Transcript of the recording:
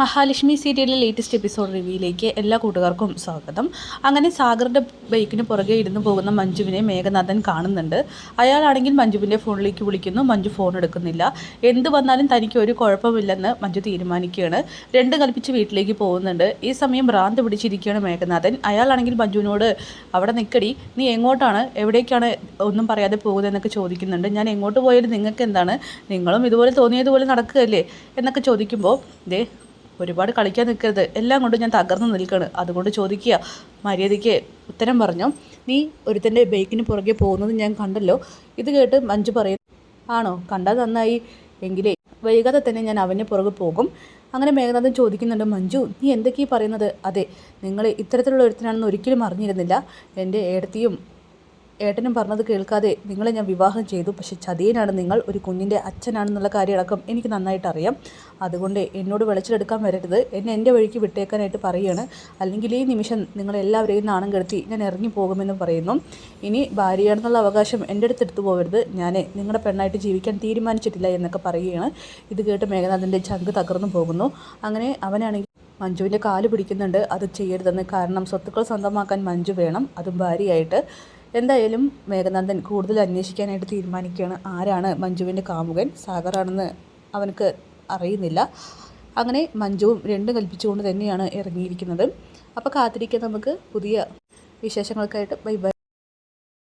മഹാലക്ഷ്മി സീരിയലിലെ latest episode റിവ്യൂയിലേക്ക് എല്ലാ കൂട്ടുകാർക്കും സ്വാഗതം. അങ്ങനെ സാഗറിന്റെ ബൈക്കിന് പുറകെ ഇരുന്ന് പോകുന്ന മഞ്ജുവിനെ മേഘനാഥൻ കാണുന്നുണ്ട്. അയാളാണെങ്കിൽ മഞ്ജുവിന്റെ ഫോണിലേക്ക് വിളിക്കുന്നു. മഞ്ജു ഫോൺ എടുക്കുന്നില്ല. എന്ത് വന്നാലും തനിക്ക് ഒരു കുഴപ്പമില്ലെന്ന് മഞ്ജു തീരുമാനിക്കുകയാണ്. രണ്ട് കൽപ്പിച്ച് വീട്ടിലേക്ക് പോകുന്നുണ്ട്. ഈ സമയം ഭ്രാന്ത് പിടിച്ചിരിക്കുകയാണ് മേഘനാഥൻ. അയാളാണെങ്കിൽ മഞ്ജുവിനോട് അവിടെ നിൽക്കടി നീ എങ്ങോട്ടാണ്? എവിടേക്കാണ് ഒന്നും പറയാതെ പോകുന്നതെന്നൊക്കെ ചോദിക്കുന്നുണ്ട്. ഞാൻ എങ്ങോട്ട് പോയാലും നിങ്ങൾക്ക് എന്താണ് നിങ്ങളും ഇതുപോലെ തോന്നിയതുപോലെ നടക്കുകയല്ലേ? എന്നൊക്കെ ചോദിക്കുമ്പോൾ ദേ ഒരുപാട് കളിക്കാൻ നിൽക്കരുത്. എല്ലാം കൊണ്ട് ഞാൻ തകർന്നു നിൽക്കുകയാണ് അതുകൊണ്ട് ചോദിക്കുക മര്യാദയ്ക്ക് ഉത്തരം പറഞ്ഞു? നീ ഒരുത്തന്റെ ബൈക്കിന് പുറകെ പോകുന്നത് ഞാൻ കണ്ടല്ലോ. ഇത് കേട്ട് മഞ്ജു പറയും ആണോ? കണ്ടാൽ നന്നായി. എങ്കിലേ വൈകാതെ തന്നെ ഞാൻ അവന്റെ പുറകെ പോകും. അങ്ങനെ മേഘനാഥൻ ചോദിക്കുന്നുണ്ട് മഞ്ജു നീ എന്തൊക്കെയാണ് പറയുന്നത്? അതെ നിങ്ങൾ ഇത്തരത്തിലുള്ള ഒരുത്തനാണെന്ന് ഒരിക്കലും അറിഞ്ഞിരുന്നില്ല. എന്റെ ഏടത്തിയും ഏട്ടനും പറഞ്ഞത് കേൾക്കാതെ നിങ്ങളെ ഞാൻ വിവാഹം ചെയ്തു. പക്ഷെ ചതിയനാണ് നിങ്ങൾ ഒരു കുഞ്ഞിന്റെ അച്ഛനാണെന്നുള്ള കാര്യമടക്കം എനിക്ക് നന്നായിട്ട് അറിയാം അതുകൊണ്ട് എന്നോട് വിളിച്ചെടുക്കാൻ വരരുത്. എന്നെ എന്റെ വഴിക്ക് വിട്ടേക്കാനായിട്ട് പറയുകയാണ്. അല്ലെങ്കിൽ ഈ നിമിഷം നിങ്ങളെല്ലാവരെയും നാണം കെടുത്തി ഞാൻ ഇറങ്ങി പോകുമെന്ന് പറയുന്നു. ഇനി ഭാര്യയാണെന്നുള്ള അവകാശം എന്റെ അടുത്ത് എടുത്തു പോകരുത്. ഞാൻ നിങ്ങളുടെ പെണ്ണായിട്ട് ജീവിക്കാൻ തീരുമാനിച്ചിട്ടില്ല എന്നൊക്കെ പറയുകയാണ്. ഇത് കേട്ട് മേഘനാഥന്റെ ചങ്ക് തകർന്നു പോകുന്നു. അങ്ങനെ അവനാണെങ്കിൽ മഞ്ജുവിന്റെ കാൽ പിടിക്കുന്നുണ്ട്. അത് ചെയ്യരുതെന്ന് കാരണം സ്വത്തുക്കൾ സ്വന്തമാക്കാൻ മഞ്ജു വേണം. അതും ഭാര്യയായിട്ട്. എന്തായാലും മേഘനാഥൻ കൂടുതൽ അന്വേഷിക്കാനായിട്ട് തീരുമാനിക്കുകയാണ്. ആരാണ് മഞ്ജുവിന്റെ കാമുകൻ? സാഗറാണെന്ന് അവനക്ക് അറിയുന്നില്ല. അങ്ങനെ മഞ്ജുവും രണ്ടും കൽപ്പിച്ചുകൊണ്ട് തന്നെയാണ് ഇറങ്ങിയിരിക്കുന്നത്. അപ്പോൾ കാത്തിരിക്കാൻ നമുക്ക്. പുതിയ വിശേഷങ്ങൾക്കായിട്ട് ബൈ ബൈ.